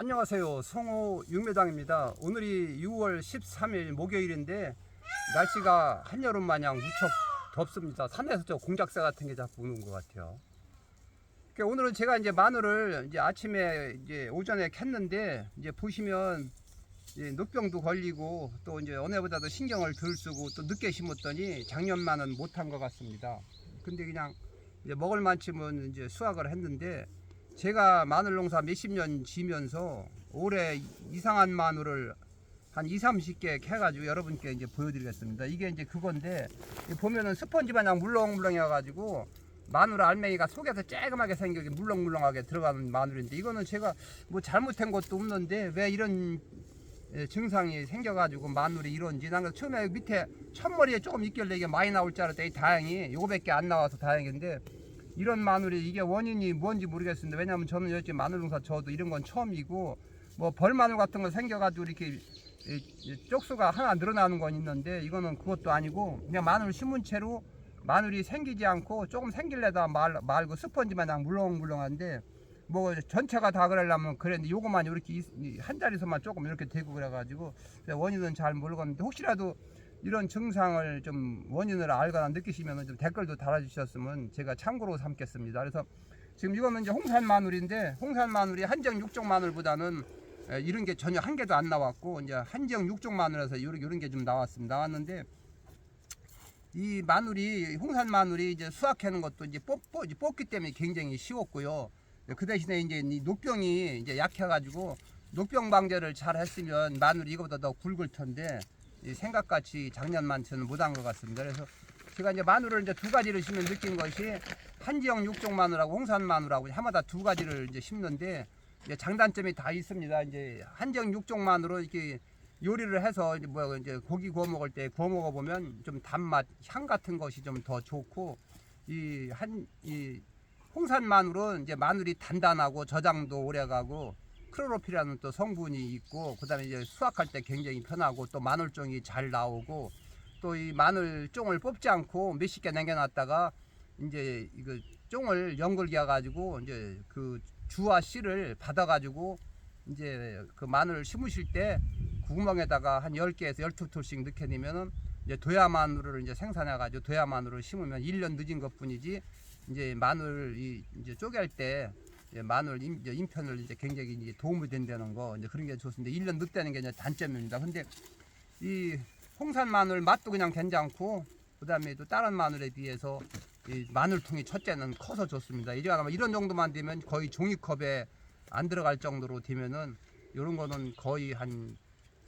안녕하세요. 성호 육매장입니다. 오늘이 6월 13일 목요일인데 날씨가 한여름 마냥 무척 덥습니다. 산에서 저 공작새 같은 게 자꾸 오는 것 같아요. 그러니까 오늘은 제가 이제 마늘을 이제 아침에 이제 오전에 캤는데 이제 보시면 이제 녹병도 걸리고 또 이제 어느보다도 신경을 덜 쓰고 또 늦게 심었더니 작년만은 못한 것 같습니다. 근데 그냥 이제 먹을 만큼은 이제 수확을 했는데 제가 마늘 농사 몇십 년 지면서 올해 이상한 마늘을 한 2, 30개 캐가지고 여러분께 이제 보여드리겠습니다. 이게 이제 그건데 이 보면은 스펀지 마냥 물렁물렁 해가지고 마늘 알맹이가 속에서 쬐금하게 생기게 물렁물렁하게 들어가는 마늘인데 이거는 제가 뭐 잘못한 것도 없는데 왜 이런 예, 증상이 생겨가지고 마늘이 이런지 난 처음에 밑에 첫머리에 조금 있길래 이게 많이 나올 줄 알았더니 다행히 요거밖에 안 나와서 다행인데 이런 마늘이 이게 원인이 뭔지 모르겠습니다. 왜냐하면 저는 여지 마늘 농사 저도 이런 건 처음이고 뭐 벌마늘 같은 거 생겨가지고 이렇게 쪽수가 하나 늘어나는 건 있는데 이거는 그것도 아니고 그냥 마늘 심은 채로 마늘이 생기지 않고 조금 생길래다 말, 말고 스펀지 마냥 물렁물렁한데 뭐 전체가 다 그러려면 그랬는데 요거만 이렇게 이- 이한 자리서만 조금 이렇게 되고 그래가지고 원인은 잘 모르겠는데 혹시라도 이런 증상을 좀 원인을 알거나 느끼시면 좀 댓글도 달아주셨으면 제가 참고로 삼겠습니다. 그래서 지금 이거는 이제 홍산 마늘인데 홍산 마늘이 한정 육종 마늘보다는 에, 이런 게 전혀 한 개도 안 나왔고 이제 한정 육종 마늘에서 이런 이런 게 좀 나왔습니다. 나왔는데 이 마늘이 홍산 마늘이 이제 수확하는 것도 이제 뽑, 뽑, 뽑기 때문에 굉장히 쉬웠고요. 그 대신에 이제 이 녹병이 이제 약해가지고 녹병 방제를 잘 했으면 마늘이 이거보다 더 굵을 텐데 이 생각같이 작년만처럼 못한 것 같습니다. 그래서 제가 이제 마늘을 이제 두 가지를 심으면 느낀 것이 한지형 육종 마늘하고 홍산 마늘하고 해마다 두 가지를 이제 심는데 이제 장단점이 다 있습니다. 이제 한지형 육종 마늘은 이렇게 요리를 해서 이제 뭐 이제 고기 구워 먹을 때 구워 먹어 보면 좀 단맛, 향 같은 것이 좀 더 좋고 이 한이 홍산 마늘은 이제 마늘이 단단하고 저장도 오래 가고 크로로필이라는 또 성분이 있고 그다음에 이제 수확할 때 굉장히 편하고 또 마늘종이 잘 나오고 또 이 마늘 종을 뽑지 않고 몇십 개 남겨놨다가 이제 이거 종을 연글기해 가지고 이제 그 주와 씨를 받아 가지고 이제 그 마늘을 심으실 때 구멍에다가 한 10개에서 12톨씩 넣게 되면은 이제 도야 마늘을 이제 생산해 가지고 도야 마늘을 심으면 1년 늦은 것뿐이지 이제 마늘 이 이제 쪼갤 때 이제 마늘 임, 이제 인편을 이제 굉장히 이제 도움이 된다는 거 이제 그런 게 좋습니다. 1년 늦다는 게 이제 단점입니다. 근데 이 홍산 마늘 맛도 그냥 괜찮고 그다음에 또 다른 마늘에 비해서 이 마늘통이 첫째는 커서 좋습니다. 이제 아마 이런 정도만 되면 거의 종이컵에 안 들어갈 정도로 되면은 이런 거는 거의 한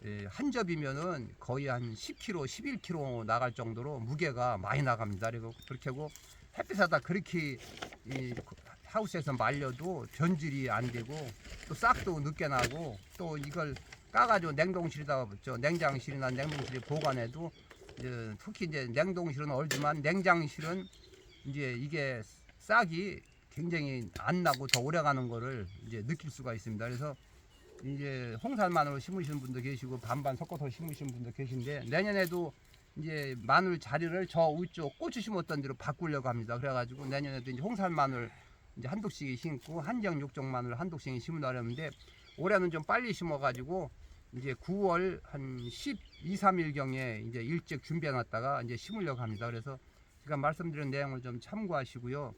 예, 한 접이면은 거의 한 10kg, 11kg 나갈 정도로 무게가 많이 나갑니다. 그리고 그렇게 하고 햇빛에다 그렇게 이 하우스에서 말려도 변질이 안 되고 또 싹도 늦게 나고 또 이걸 까가지고 냉동실에다 저 냉장실이나 냉동실에 보관해도 이제 특히 이제 냉동실은 얼지만 냉장실은 이제 이게 싹이 굉장히 안 나고 더 오래 가는 거를 이제 느낄 수가 있습니다. 그래서 이제 홍산 마늘 심으시는 분도 계시고 반반 섞어서 심으시는 분도 계신데 내년에도 이제 마늘 자리를 저 위쪽 고추 심었던 데로 바꾸려고 합니다. 그래가지고 내년에도 이제 홍산 마늘 이제 한 독씩 심고 한정 육종 마늘 한 독씩 심으려는데 올해는 좀 빨리 심어가지고 이제 9월 한 12, 3일 경에 이제 일찍 준비해놨다가 이제 심으려고 합니다. 그래서 제가 말씀드린 내용을 좀 참고하시고요.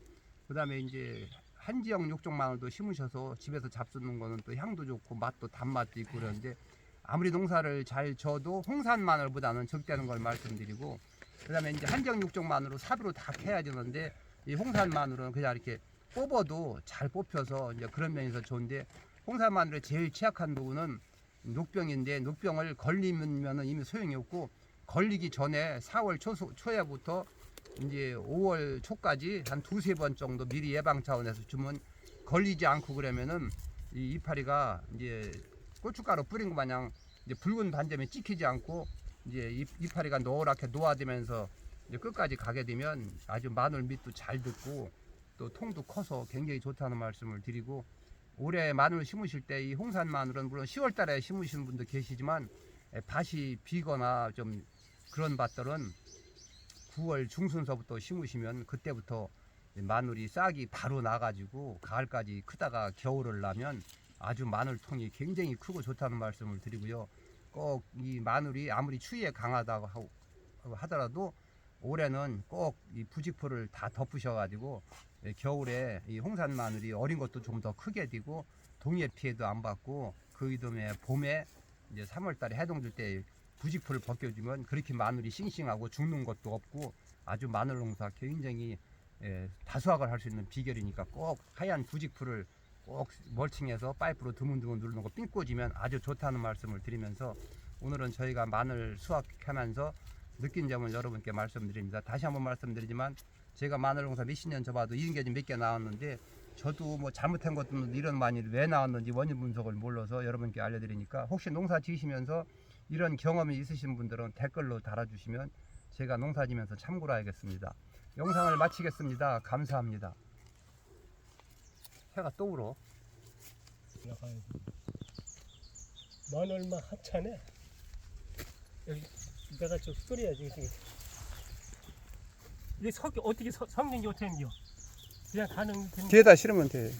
그다음에 이제 한지역 육종 마늘도 심으셔서 집에서 잡수는 거는 또 향도 좋고 맛도 단맛도 있고 그러는데 아무리 농사를 잘 져도 홍산 마늘보다는 적다는 걸 말씀드리고 그다음에 이제 한지역 육종 마늘로 사비로 다 캐야 되는데 이 홍산 마늘은 그냥 이렇게 뽑아도 잘 뽑혀서 이제 그런 면에서 좋은데 홍산 마늘의 제일 취약한 부분은 녹병인데 녹병을 걸리면은 이미 소용이 없고 걸리기 전에 4월 초, 초에부터 이제 5월 초까지 한 두세 번 정도 미리 예방 차원에서 주면 걸리지 않고 그러면은 이 이파리가 이제 고춧가루 뿌린 것 마냥 이제 붉은 반점에 찍히지 않고 이제 이, 이파리가 노랗게 노화되면서 이제 끝까지 가게 되면 아주 마늘 밑도 잘 듣고 또 통도 커서 굉장히 좋다는 말씀을 드리고 올해 마늘 심으실 때 이 홍산 마늘은 물론 10월 달에 심으시는 분도 계시지만 에, 밭이 비거나 좀 그런 밭들은 9월 중순서부터 심으시면 그때부터 마늘이 싹이 바로 나가지고 가을까지 크다가 겨울을 나면 아주 마늘통이 굉장히 크고 좋다는 말씀을 드리고요. 꼭 이 마늘이 아무리 추위에 강하다고 하더라도 올해는 꼭 이 부직포를 다 덮으셔가지고 예, 겨울에 이 홍산 마늘이 어린 것도 좀 더 크게 되고 동해 피해도 안 받고 그 이듬해 봄에 이제 3월달에 해동 줄때 부직포를 벗겨주면 그렇게 마늘이 싱싱하고 죽는 것도 없고 아주 마늘 농사 굉장히 예, 다수확을 할 수 있는 비결이니까 꼭 하얀 부직포를 꼭 멀칭해서 파이프로 드문드문 누르는 거 삥 꽂으면 아주 좋다는 말씀을 드리면서 오늘은 저희가 마늘 수확하면서 느낀 점을 여러분께 말씀드립니다. 다시 한번 말씀드리지만 제가 마늘 농사 몇십 년 접어도 이런 게 좀 몇 개 나왔는데 저도 뭐 잘못한 것도 이런 마늘이 왜 나왔는지 원인 분석을 몰라서 여러분께 알려드리니까 혹시 농사 지으시면서 이런 경험이 있으신 분들은 댓글로 달아주시면 제가 농사 지면서 참고로 하겠습니다. 영상을 마치겠습니다. 감사합니다. 해가 또 울어. 마늘만 한차네. 여기 내가 좀. 지금. 이게 석 어떻게 석- 섞는지 어떻게 하는겨? 그냥 가는 뒤에다 실으면 돼.